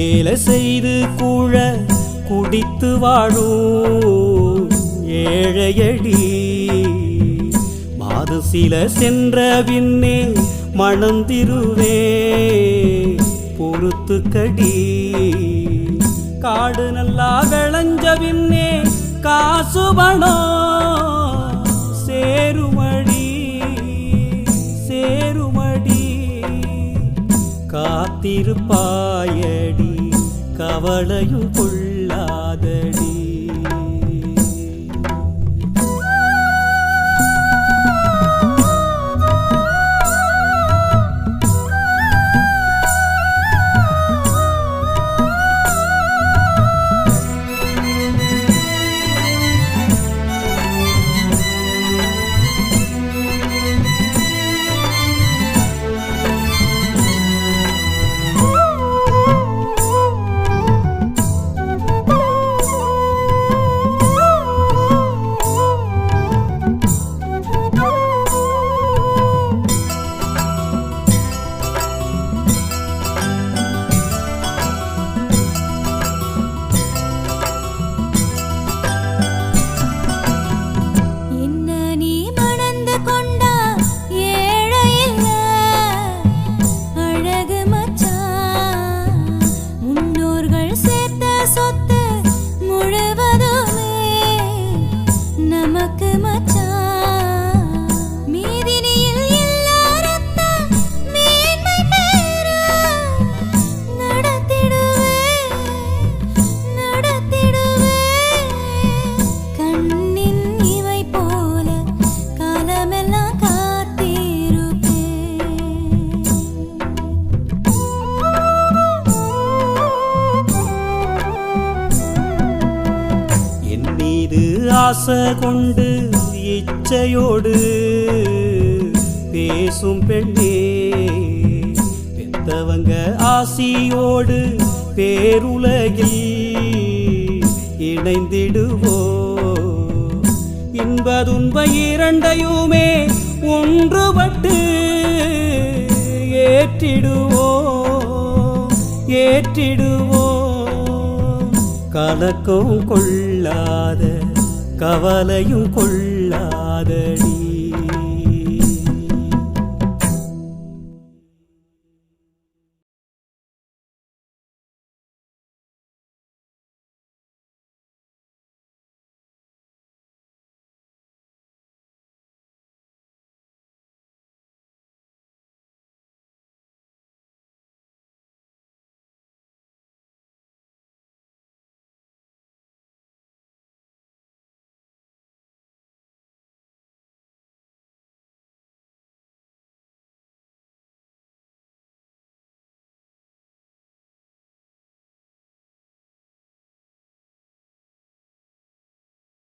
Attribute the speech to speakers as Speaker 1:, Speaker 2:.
Speaker 1: வேலை செய்து கூழ குடித்து வாழும் ஏழையடி மாது சில சென்ற பின்னே மணந்திருவே பொறுத்து கடி. காடு நல்லா விளைஞ்ச பின்னே காசு பணம் சேருமடி சேருமடி காத்திருப்பாயடி. கவலையும் கொள்ளாதடி. ஆசை கொண்டு இச்சையோடு பேசும் பெண்ணே பெத்தவங்க ஆசியோடு பேருலகில் இணைந்திடுவோ. இன்பதுன்ப இரண்டையுமே ஒன்றுபட்டு ஏற்றிடுவோ ஏற்றிடுவோ. கலக்கம் கொள்ளாத கவலையும் கொள்ளாதடி.